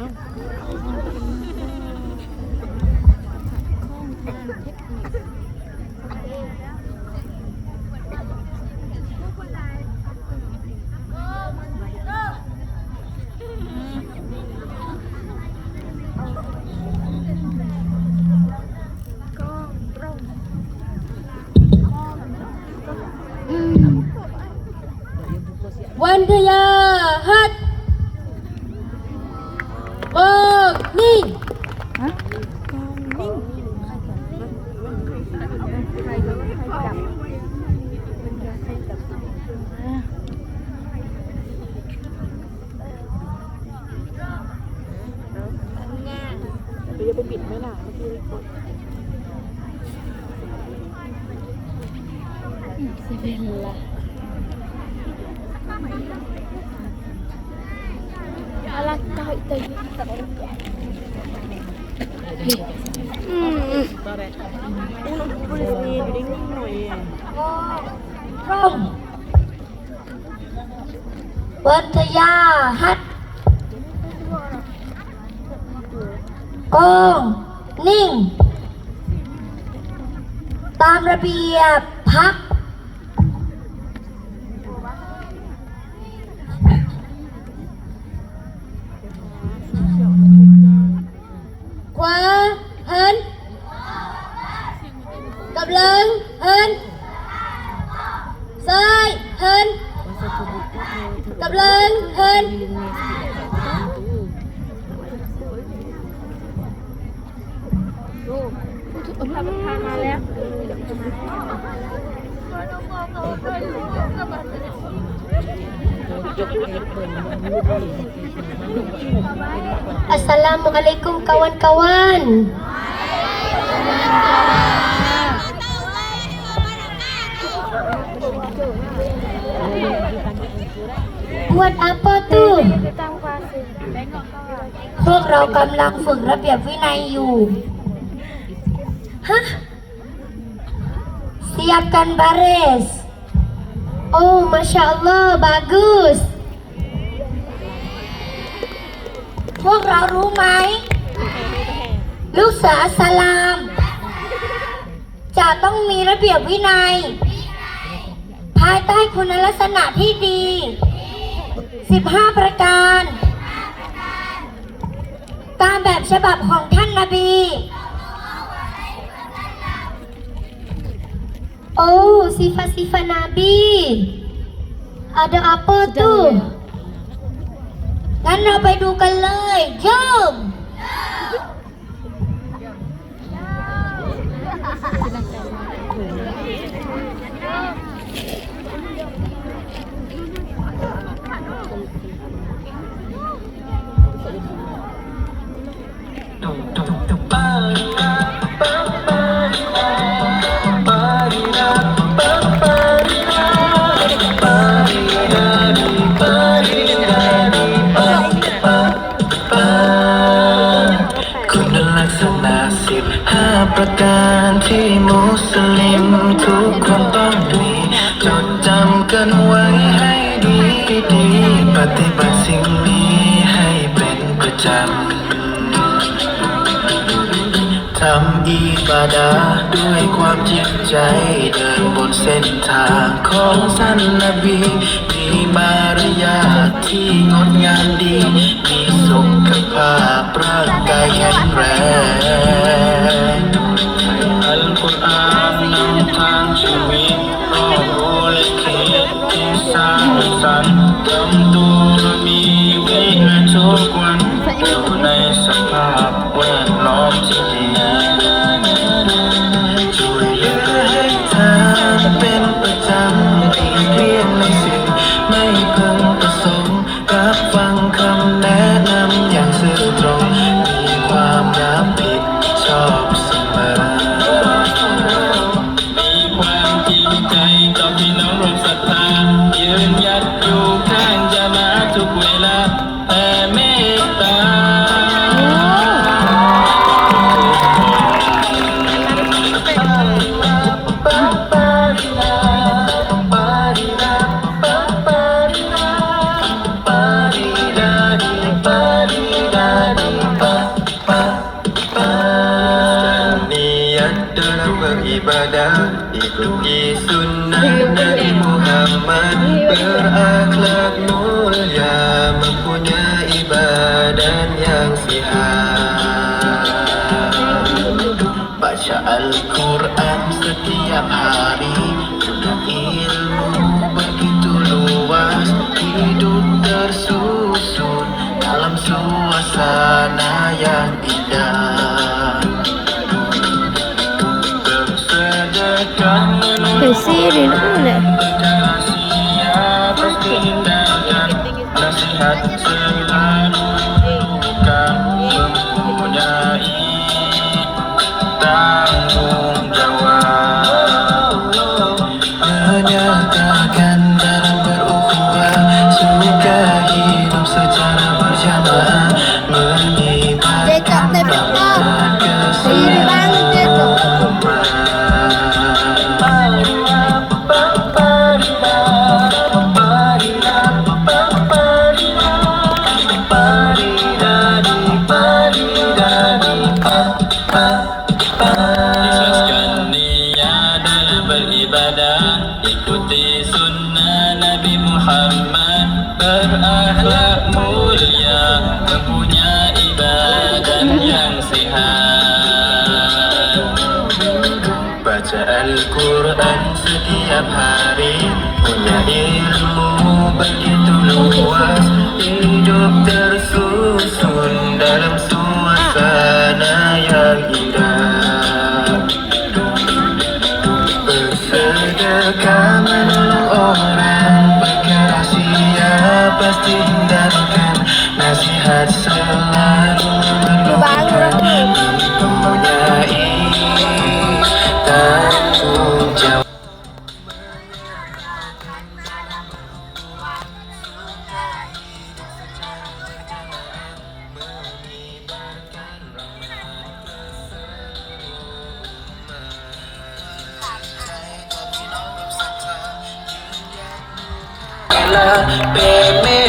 không สิเบลล่ะอะไรก็ได้อืมบุรีดิ้งหน่อยร่มวัทยาฮัทกองนิ่ง ตามระเบียบพักขวาเฮินกับเลิงเฮินซ้ายเฮินกับเลิงเฮิน Assalamualaikum kawan-kawan. Buat apa tuh? Oh, พวกเรากำลังฝึกระเบียบวินัยอยู่ Hah? Siapkan baris. Oh, Masya Allah, bagus. พวกเรารู้ไหมลูกเสืออสลาม จะต้องมีระเบียบวินัย ภายใต้คุณลักษณะที่ดี 15 ประการ ตามแบบฉบับของท่านนบี Oh, sifat-sifat Nabi. Ada apa tu? tuh? Ya. kalai? jom! ที่มุสลิม ทุกคนต้องมีจดจำกันไว้ให้ดีดีปฏิบัติสิ่งนี้ให้เป็นประจำทำอีบาดา ด้วยความจริงใจ เดินบนเส้นทางของสันนบีมีมารยาทที่งดงามดี มีสุขภาพร่างกายแข็งแรง time uh-huh. bukan jamaah untuk wela meta Ibadah ikuti sunnah. conhecer berakhlak mulia mempunyai badan yang sehat baca Al-Quran setiap hari punya ilmu begitu luas hidup tersusun dalam suasana yang indah Baby.